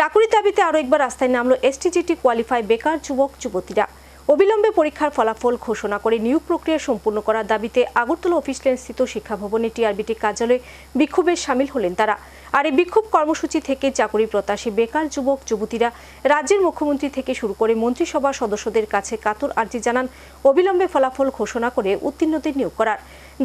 চাকুরির দাবিতে আরও একবার রাস্তায় নামলো এসটিজিটি কোয়ালিফাই বেকার যুবক, যুবতীরা। অবিলম্বে পরীক্ষার ফলাফল ঘোষণা করে নিয়োগ প্রক্রিয়া সম্পূর্ণ করার দাবিতে আগরতলা অফিস লেন স্থিত শিক্ষা ভবনে টিআরবিটি কার্যালয়ে বিক্ষোভে সামিল হলেন তারা। আর এই বিক্ষোভ কর্মসূচি থেকে চাকুরি প্রত্যাশী বেকার যুবক, যুবতীরা রাজ্যের মুখ্যমন্ত্রী থেকে শুরু করে মন্ত্রিসভা সদস্যদের কাছে কাতর আর্জি জানান অবিলম্বে ফলাফল ঘোষণা করে উত্তীর্ণদের নিয়োগ করার।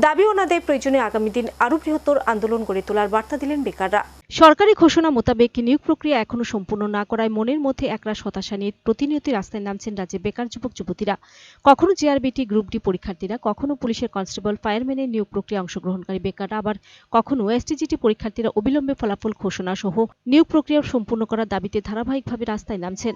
দাবি ওনাদের প্রয়োজনে আগামী দিন আরও বৃহত্তর আন্দোলন গড়ে তোলার বার্তা দিলেন বেকাররা। সরকারি ঘোষণা মোতাবেক নিয়োগ প্রক্রিয়া এখনও সম্পূর্ণ না করায় মনের মধ্যে একরাশ হতাশা নিয়ে প্রতিনিয়ত রাস্তায় নামছেন রাজ্যে বেকার যুবক যুবতীরা। কখনো জিআরবিটি গ্রুপ ডি পরীক্ষার্থীরা, কখনো পুলিশের কনস্টেবল ফায়ারম্যানের নিয়োগ প্রক্রিয়া অংশগ্রহণকারী বেকাররা, আবার কখনো এসটিজিটি পরীক্ষার্থীরা অবিলম্বে ফলাফল ঘোষণা সহ নিয়োগ প্রক্রিয়া সম্পূর্ণ করার দাবিতে ধারাবাহিকভাবে রাস্তায় নামছেন।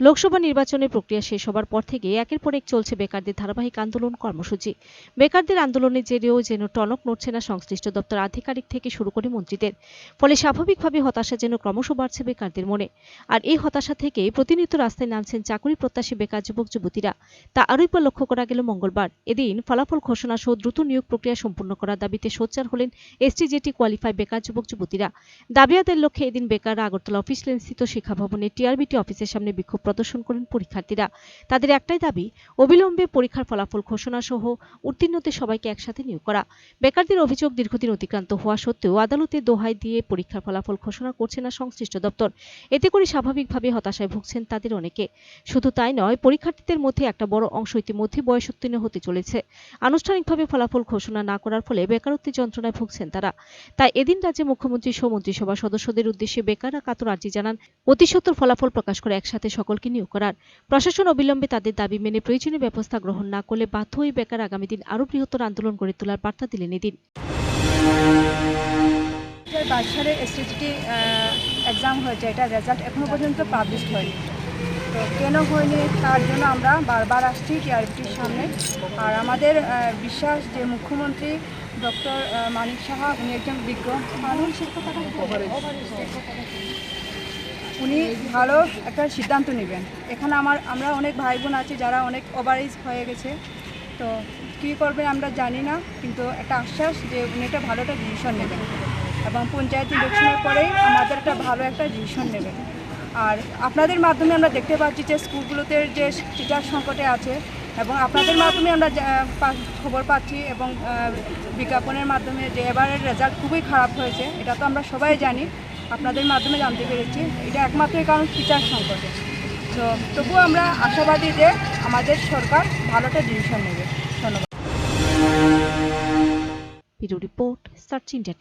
লোকসভা নির্বাচনের প্রক্রিয়া শেষ হবার পর থেকে একের পর এক চলছে বেকারদের ধারাবাহিক আন্দোলন কর্মসূচি। বেকারদের আন্দোলনের জেরেও যেন টনক নড়ছে না সংশ্লিষ্ট দপ্তর আধিকারিক থেকে শুরু করে মন্ত্রীদের। ফলে স্বাভাবিকভাবে হতাশা যেন ক্রমশ বাড়ছে বেকারদের মনে। আর এই হতাশা থেকে প্রতিনিয়ত রাস্তায় নামছেন চাকরি প্রত্যাশী বেকার যুবক যুবতীরা। তা আরও একবার লক্ষ্য করা গেল মঙ্গলবার। এদিন ফলাফল ঘোষণা সহ দ্রুত নিয়োগ প্রক্রিয়া সম্পূর্ণ করার দাবিতে সোচ্চার হলেন এসটিজেটি কোয়ালিফাই বেকার যুবক যুবতীরা। দাবি আদায়ের লক্ষ্যে এদিন বেকাররা আগরতলা অফিস লেন স্থিত শিক্ষা ভবনে টিআরবিটি অফিসের সামনে বিক্ষোভ প্রদর্শন করেন পরীক্ষার্থীরা। তাদের একটাই দাবি, অবিলম্বে পরীক্ষার ফলাফল ঘোষণা সহ উত্তীর্ণদের সবাইকে একসাথে নিয়োগ করা। বেকারদের অভিযোগ দীর্ঘদিন অতিক্রান্ত হওয়া সত্ত্বেও আদালতে দোহাই দিয়ে পরীক্ষার ফলাফল ঘোষণা করছে না সংশ্লিষ্ট দপ্তর। এতে করে স্বাভাবিকভাবে হতাশায় ভুগছেন তাদের অনেকে। শুধু তাই নয়, পরীক্ষার্থীদের মধ্যে একটা বড় অংশ ইতিমধ্যে বয়সোত্তীর্ণ হতে চলেছে। আনুষ্ঠানিকভাবে ফলাফল ঘোষণা না করার ফলে বেকারত্বের যন্ত্রণায় ভুগছেন তারা। তাই এদিন রাজ্যে মুখ্যমন্ত্রী সহ মন্ত্রিসভা সদস্যদের উদ্দেশ্যে বেকাররা কাতর আর্জি জানান। অতি সত্বর ফলাফল প্রকাশ করে একসাথে সকলকে নিয়োগ করার। প্রশাসন অবিলম্বে তাদের দাবি মেনে প্রয়োজনীয় ব্যবস্থা গ্রহণ না করলে বাধ্য হয়ে বেকার আগামী দিন আরও বৃহত্তর আন্দোলন গড়ে তোলার বার্তা দিলেন এদিন। বাইশ সালে এসটিজিটি এক্সাম হয়েছে। এটা রেজাল্ট এখনও পর্যন্ত পাবলিশ হয়নি। তো কেন হয়নি তার জন্য আমরা বারবার আসছি টিআরবিটির সামনে। আর আমাদের আহ, বিশ্বাস যে মুখ্যমন্ত্রী ডক্টর মানিক সাহা উনি একজন বিজ্ঞ মানুষ। উনি ভালো একটা সিদ্ধান্ত নেবেন। এখানে আমার, আমরা অনেক ভাই বোন আছে যারা অনেক ওভারেজ হয়ে গেছে। তো কী করবে আমরা জানি না, কিন্তু একটা আশ্বাস যে উনি একটা ভালো একটা ডিসিশন নেবেন। এবং পঞ্চায়েত ইলেকশনের পরেই আমাদের একটা ভালো একটা ডিসিশন নেবেন। আর আপনাদের মাধ্যমে আমরা দেখতে পাচ্ছি যে স্কুলগুলোতে যে টিচার সংকটে আছে এবং আপনাদের মাধ্যমে আমরা খবর পাচ্ছি এবং বিজ্ঞাপনের মাধ্যমে যে এবারের রেজাল্ট খুবই খারাপ হয়েছে, এটা তো আমরা সবাই জানি। আপনাদের মাধ্যমে জানতে পেরেছি। এটা একমাত্র কারণ টিচার সংকটে। তো তবুও আমরা আশাবাদী যে আমাদের সরকার ভালোটা ডিসিশন নেবে। ধন্যবাদ। Report, search India